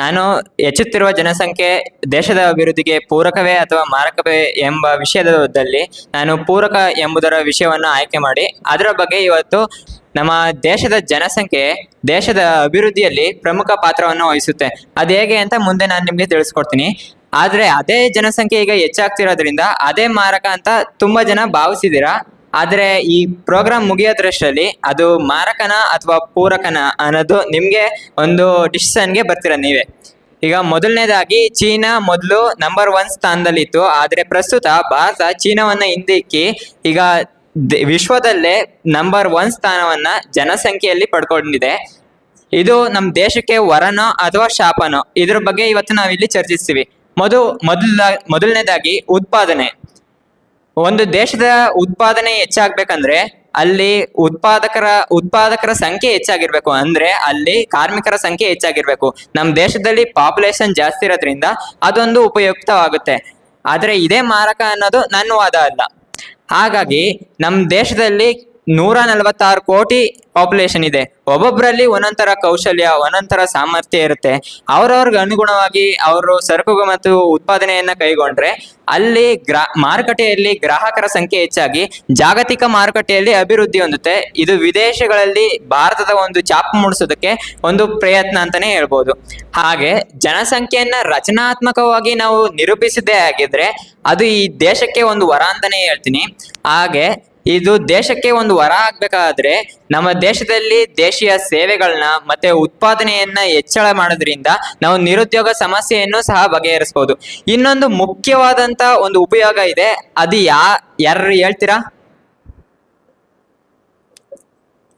ನಾನು ಹೆಚ್ಚುತ್ತಿರುವ ಜನಸಂಖ್ಯೆ ದೇಶದ ಅಭಿವೃದ್ಧಿಗೆ ಪೂರಕವೇ ಅಥವಾ ಮಾರಕವೇ ಎಂಬ ವಿಷಯದಲ್ಲಿ ನಾನು ಪೂರಕ ಎಂಬುದರ ವಿಷಯವನ್ನು ಆಯ್ಕೆ ಮಾಡಿ, ಅದರ ಬಗ್ಗೆ ಇವತ್ತು ನಮ್ಮ ದೇಶದ ಜನಸಂಖ್ಯೆ ದೇಶದ ಅಭಿವೃದ್ಧಿಯಲ್ಲಿ ಪ್ರಮುಖ ಪಾತ್ರವನ್ನು ವಹಿಸುತ್ತೆ. ಅದು ಹೇಗೆ ಅಂತ ಮುಂದೆ ನಾನು ನಿಮಗೆ ತಿಳಿಸ್ಕೊಡ್ತೀನಿ. ಆದರೆ ಅದೇ ಜನಸಂಖ್ಯೆ ಈಗ ಹೆಚ್ಚಾಗ್ತಿರೋದ್ರಿಂದ ಅದೇ ಮಾರಕ ಅಂತ ತುಂಬಾ ಜನ ಭಾವಿಸಿದ್ದೀರಾ? ಆದ್ರೆ ಈ ಪ್ರೋಗ್ರಾಮ್ ಮುಗಿಯೋದ್ರಷ್ಟರಲ್ಲಿ ಅದು ಮಾರಕನ ಅಥವಾ ಪೂರಕನ ಅನ್ನೋದು ನಿಮಗೆ ಒಂದು ಡಿಸಿಷನ್ಗೆ ಬರ್ತೀರ ನೀವೇ. ಈಗ ಮೊದಲನೇದಾಗಿ ಚೀನಾ ಮೊದಲು ನಂಬರ್ ಒನ್ ಸ್ಥಾನದಲ್ಲಿತ್ತು. ಆದರೆ ಪ್ರಸ್ತುತ ಭಾರತ ಚೀನಾವನ್ನು ಹಿಂದಿಕ್ಕಿ ಈಗ ವಿಶ್ವದಲ್ಲೇ ನಂಬರ್ ಒನ್ ಸ್ಥಾನವನ್ನ ಜನಸಂಖ್ಯೆಯಲ್ಲಿ ಪಡ್ಕೊಂಡಿದೆ. ಇದು ನಮ್ಮ ದೇಶಕ್ಕೆ ವರನೋ ಅಥವಾ ಶಾಪನೋ? ಇದ್ರ ಬಗ್ಗೆ ಇವತ್ತು ನಾವಿಲ್ಲಿ ಚರ್ಚಿಸ್ತೀವಿ. ಮೊದಲು ಮೊದಲ ಮೊದಲನೇದಾಗಿ ಉತ್ಪಾದನೆ. ಒಂದು ದೇಶದ ಉತ್ಪಾದನೆ ಹೆಚ್ಚಾಗಬೇಕಂದ್ರೆ ಅಲ್ಲಿ ಉತ್ಪಾದಕರ ಉತ್ಪಾದಕರ ಸಂಖ್ಯೆ ಹೆಚ್ಚಾಗಿರ್ಬೇಕು. ಅಂದ್ರೆ ಅಲ್ಲಿ ಕಾರ್ಮಿಕರ ಸಂಖ್ಯೆ ಹೆಚ್ಚಾಗಿರ್ಬೇಕು. ನಮ್ಮ ದೇಶದಲ್ಲಿ ಪಾಪ್ಯುಲೇಷನ್ ಜಾಸ್ತಿ ಇರೋದ್ರಿಂದ ಅದೊಂದು ಉಪಯುಕ್ತವಾಗುತ್ತೆ. ಆದರೆ ಇದೇ ಮಾರಕ ಅನ್ನೋದು ನನ್ನ ವಾದ ಅಲ್ಲ. ಹಾಗಾಗಿ ನಮ್ಮ ದೇಶದಲ್ಲಿ ನೂರ ನಲವತ್ತಾರು ಕೋಟಿ ಪಾಪ್ಯುಲೇಷನ್ ಇದೆ. ಒಬ್ಬೊಬ್ಬರಲ್ಲಿ ಒಂದೊಂಥರ ಕೌಶಲ್ಯ, ಒಂದೊಂಥರ ಸಾಮರ್ಥ್ಯ ಇರುತ್ತೆ. ಅವ್ರವ್ರಿಗೆ ಅನುಗುಣವಾಗಿ ಅವರು ಸರಕು ಮತ್ತು ಉತ್ಪಾದನೆಯನ್ನ ಕೈಗೊಂಡ್ರೆ ಅಲ್ಲಿ ಗ್ರಾ, ಮಾರುಕಟ್ಟೆಯಲ್ಲಿ ಗ್ರಾಹಕರ ಸಂಖ್ಯೆ ಹೆಚ್ಚಾಗಿ, ಜಾಗತಿಕ ಮಾರುಕಟ್ಟೆಯಲ್ಲಿ ಅಭಿವೃದ್ಧಿ ಹೊಂದುತ್ತೆ. ಇದು ವಿದೇಶಗಳಲ್ಲಿ ಭಾರತದ ಒಂದು ಚಾಪು ಮೂಡಿಸೋದಕ್ಕೆ ಒಂದು ಪ್ರಯತ್ನ ಅಂತಾನೆ ಹೇಳ್ಬೋದು. ಹಾಗೆ ಜನಸಂಖ್ಯೆಯನ್ನ ರಚನಾತ್ಮಕವಾಗಿ ನಾವು ನಿರೂಪಿಸದೇ ಆಗಿದ್ರೆ ಅದು ಈ ದೇಶಕ್ಕೆ ಒಂದು ವರ ಅಂತಾನೆ ಹೇಳ್ತೀನಿ. ಹಾಗೆ ಇದು ದೇಶಕ್ಕೆ ಒಂದು ವರ ಆಗ್ಬೇಕಾದ್ರೆ ನಮ್ಮ ದೇಶದಲ್ಲಿ ದೇಶೀಯ ಸೇವೆಗಳನ್ನ ಮತ್ತೆ ಉತ್ಪಾದನೆಯನ್ನ ಹೆಚ್ಚಳ ಮಾಡೋದ್ರಿಂದ ನಾವು ನಿರುದ್ಯೋಗ ಸಮಸ್ಯೆಯನ್ನು ಸಹ ಬಗೆಹರಿಸಬಹುದು ಇನ್ನೊಂದು ಮುಖ್ಯವಾದಂತ ಒಂದು ಉಪಯೋಗ ಇದೆ. ಅದು ಯಾ ಯಾರು ಹೇಳ್ತೀರಾ?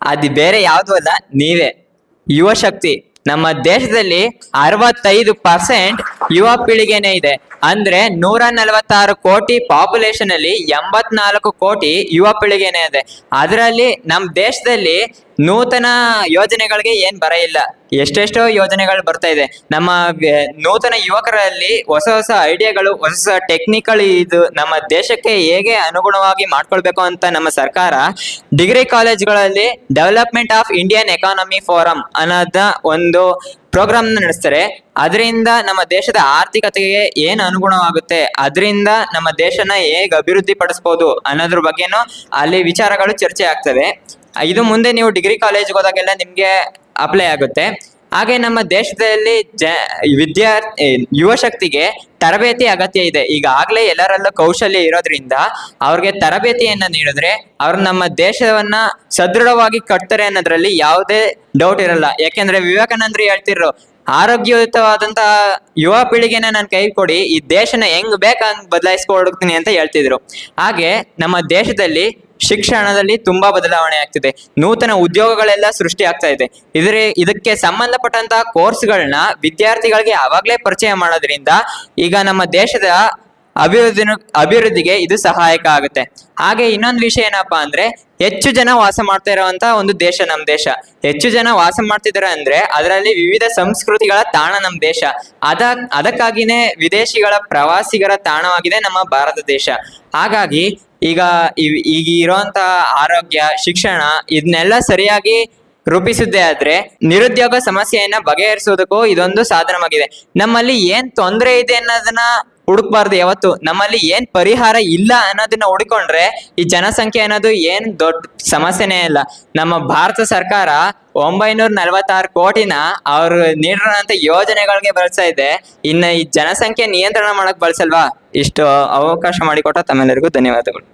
ಅದು ಬೇರೆ ಯಾವುದು ಅಲ್ಲ, ನೀವೇ. ಯುವ ಶಕ್ತಿ. ನಮ್ಮ ದೇಶದಲ್ಲಿ ಅರವತ್ತೈದು ಪರ್ಸೆಂಟ್ ಯುವ ಪೀಳಿಗೆನೇ ಇದೆ. ಅಂದ್ರೆ ನೂರ ನಲವತ್ತಾರು ಕೋಟಿ ಪಾಪ್ಯುಲೇಷನ್ ಅಲ್ಲಿ ಎಂಬತ್ನಾಲ್ಕು ಕೋಟಿ ಯುವ ಪೀಳಿಗೆನೇ ಇದೆ. ಅದರಲ್ಲಿ ನಮ್ಮ ದೇಶದಲ್ಲಿ ನೂತನ ಯೋಜನೆಗಳಿಗೆ ಏನ್ ಬರ ಇಲ್ಲ. ಎಷ್ಟೆಷ್ಟೋ ಯೋಜನೆಗಳು ಬರ್ತಾ ಇದೆ. ನಮ್ಮ ನೂತನ ಯುವಕರಲ್ಲಿ ಹೊಸ ಹೊಸ ಐಡಿಯಾಗಳು ಹೊಸ ಹೊಸ ಟೆಕ್ನಿಕಲ್ ಇದು ನಮ್ಮ ದೇಶಕ್ಕೆ ಹೇಗೆ ಅನುಗುಣವಾಗಿ ಮಾಡ್ಕೊಳ್ಬೇಕು ಅಂತ ನಮ್ಮ ಸರ್ಕಾರ degree ಕಾಲೇಜ್ಗಳಲ್ಲಿ development of Indian economy forum ಅನ್ನೋದ ಒಂದು ಪ್ರೋಗ್ರಾಮ್ ನಡೆಸ್ತಾರೆ. ಅದರಿಂದ ನಮ್ಮ ದೇಶದ ಆರ್ಥಿಕತೆಗೆ ಏನ್ ಅನುಗುಣವಾಗುತ್ತೆ. ಅದರಿಂದ ನಮ್ಮ ದೇಶನ ಹೇಗೆ ಅಭಿವೃದ್ಧಿ ಪಡಿಸ್ಬೋದು ಅನ್ನೋದ್ರ ಬಗ್ಗೆನೂ ಅಲ್ಲಿ ವಿಚಾರಗಳು ಚರ್ಚೆ ಆಗ್ತವೆ. ಇದು ಮುಂದೆ ನೀವು ಡಿಗ್ರಿ ಕಾಲೇಜ್ಗೆ ಹೋದಾಗೆಲ್ಲ ನಿಮ್ಗೆ ಅಪ್ಲೈ ಆಗುತ್ತೆ. ಹಾಗೆ ನಮ್ಮ ದೇಶದಲ್ಲಿ ಜ ವಿದ್ಯಾರ್ಥಿ ಯುವ ಶಕ್ತಿಗೆ ತರಬೇತಿ ಅಗತ್ಯ ಇದೆ. ಈಗಾಗಲೇ ಎಲ್ಲರಲ್ಲೂ ಕೌಶಲ್ಯ ಇರೋದ್ರಿಂದ ಅವ್ರಿಗೆ ತರಬೇತಿಯನ್ನ ನೀಡಿದ್ರೆ ಅವ್ರು ನಮ್ಮ ದೇಶವನ್ನ ಸದೃಢವಾಗಿ ಕಟ್ತಾರೆ ಅನ್ನೋದ್ರಲ್ಲಿ ಯಾವುದೇ ಡೌಟ್ ಇರಲ್ಲ. ಯಾಕೆಂದ್ರೆ ವಿವೇಕಾನಂದರು ಹೇಳ್ತಿದ್ರು ಆರೋಗ್ಯಯುತವಾದಂತಹ ಯುವ ಪೀಳಿಗೆನ ನನ್ನ ಕೈ ಕೊಡಿ, ಈ ದೇಶನ ಹೆಂಗ್ ಬೇಕಂತ ಬದಲಾಯಿಸ್ಕೊಡ್ತೀನಿ ಅಂತ ಹೇಳ್ತಿದ್ರು. ಹಾಗೆ ನಮ್ಮ ದೇಶದಲ್ಲಿ ಶಿಕ್ಷಣದಲ್ಲಿ ತುಂಬಾ ಬದಲಾವಣೆ ಆಗ್ತಿದೆ. ನೂತನ ಉದ್ಯೋಗಗಳೆಲ್ಲ ಸೃಷ್ಟಿ ಆಗ್ತಾ ಇದೆ. ಇದ್ರ ಇದಕ್ಕೆ ಸಂಬಂಧಪಟ್ಟಂತಹ ಕೋರ್ಸ್ಗಳನ್ನ ವಿದ್ಯಾರ್ಥಿಗಳಿಗೆ ಆವಾಗಲೇ ಪರಿಚಯ ಮಾಡೋದ್ರಿಂದ ಈಗ ನಮ್ಮ ದೇಶದ ಅಭಿವೃದ್ಧಿ ಅಭಿವೃದ್ಧಿಗೆ ಇದು ಸಹಾಯಕ ಆಗುತ್ತೆ. ಹಾಗೆ ಇನ್ನೊಂದು ವಿಷಯ ಏನಪ್ಪಾ ಅಂದ್ರೆ, ಹೆಚ್ಚು ಜನ ವಾಸ ಮಾಡ್ತಾ ಇರುವಂತ ಒಂದು ದೇಶ ನಮ್ಮ ದೇಶ. ಹೆಚ್ಚು ಜನ ವಾಸ ಮಾಡ್ತಿದ್ದಾರೆ ಅಂದ್ರೆ ಅದರಲ್ಲಿ ವಿವಿಧ ಸಂಸ್ಕೃತಿಗಳ ತಾಣ ನಮ್ಮ ದೇಶ. ಅದ, ಅದಕ್ಕಾಗಿನೇ ವಿದೇಶಿಗಳ ಪ್ರವಾಸಿಗರ ತಾಣವಾಗಿದೆ ನಮ್ಮ ಭಾರತ ದೇಶ. ಹಾಗಾಗಿ ಈಗ ಈಗ ಇರುವಂತ ಆರೋಗ್ಯ, ಶಿಕ್ಷಣ ಇದನ್ನೆಲ್ಲ ಸರಿಯಾಗಿ ರೂಪಿಸಿದ್ದೆ ಆದ್ರೆ ನಿರುದ್ಯೋಗ ಸಮಸ್ಯೆಯನ್ನ ಬಗೆಹರಿಸೋದಕ್ಕೂ ಇದೊಂದು ಸಾಧನವಾಗಿದೆ. ನಮ್ಮಲ್ಲಿ ಏನ್ ತೊಂದರೆ ಇದೆ ಅನ್ನೋದನ್ನ ಹುಡುಕ್ಬಾರ್ದು ಯಾವತ್ತು. ನಮ್ಮಲ್ಲಿ ಏನ್ ಪರಿಹಾರ ಇಲ್ಲ ಅನ್ನೋದನ್ನ ಹುಡ್ಕೊಂಡ್ರೆ ಈ ಜನಸಂಖ್ಯೆ ಅನ್ನೋದು ಏನ್ ದೊಡ್ಡ ಸಮಸ್ಯೆನೇ ಇಲ್ಲ. ನಮ್ಮ ಭಾರತ ಸರ್ಕಾರ ಒಂಬೈನೂರ ನಲವತ್ತಾರು ಕೋಟಿನ ಅವ್ರು ನೀಡಿರೋಂಥ ಯೋಜನೆಗಳಿಗೆ ಬಳಸ್ತಾ ಇದೆ. ಇನ್ನ ಈ ಜನಸಂಖ್ಯೆ ನಿಯಂತ್ರಣ ಮಾಡಕ್ ಬಳಸಲ್ವಾ? ಇಷ್ಟು ಅವಕಾಶ ಮಾಡಿಕೊಟ್ಟ ತಮ್ಮೆಲ್ಲರಿಗೂ ಧನ್ಯವಾದಗಳು.